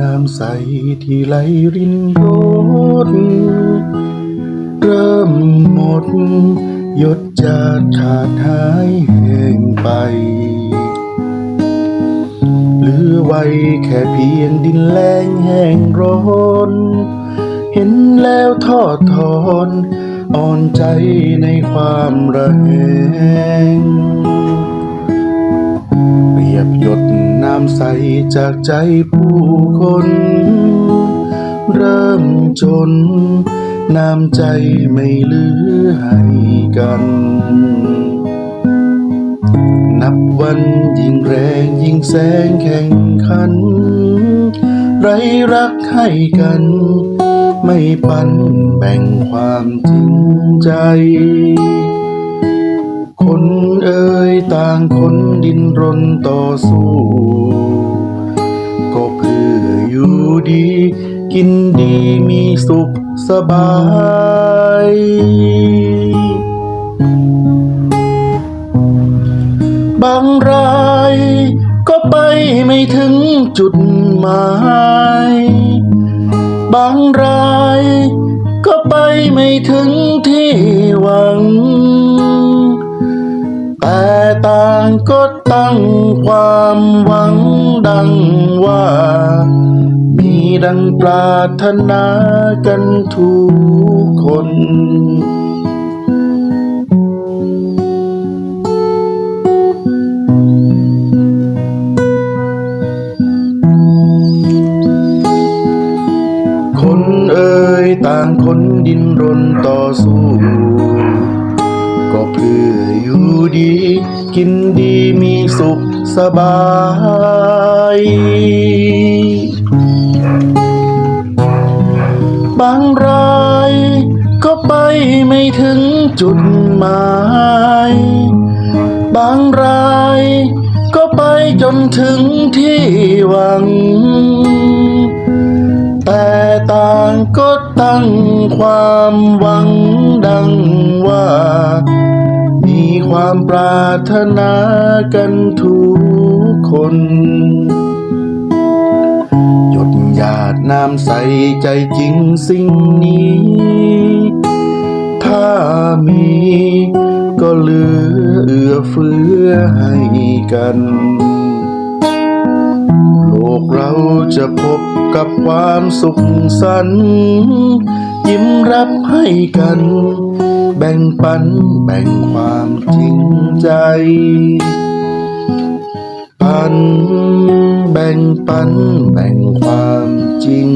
น้ำใสที่ไหลรินรดเริ่มหมดหยดจาดขาดหายแห้งไปเหลือไว้แค่เพียงดินแล้งแห้งร้อนเห็นแล้วทอดทอน อ่อนใจในความระแหง ดน้ำใสจากใจผู้คน เริ่มจน น้ำใจไม่เหลือให้กัน นับวันยิ่งแรงยิ่งแสงแข่งขัน ไรรักให้กัน ไม่ปันแบ่งความจริงใจ คนเอ่ยต่างคน ดินรนต่อสู้ ก็เพื่ออยู่ดี กินดีมีสุขสบาย บางรายก็ไปไม่ถึงจุดหมาย บางรายก็ไปไม่ถึงที่หวังแต่ ต่างก็ตั้งความหวังดังว่า มีดังปรารถนากันทุกคนคนเอ่ยต่างคนดินรนต่อสู้ ก็เพื่ออยู่ดี กินดีมีสุขสบายบางรายก็ไปไม่ถึงจุดหมาย บางรายก็ไปจนถึงที่หวัง แต่ต่างก็ตั้งความหวัง ดังว่า มีความปรารถนากันทุกคน หยดหยาดน้ำใสใจจริงสิ่งนี้ ถ้ามีก็เหลือเอื้อเฟื้อให้กัน กเราจะพบกับความสุขสันต์ยิ้มรับให้กัน แบ่งปันแบ่งความจริงใจ ปัน แบ่งปันแบ่งความจริง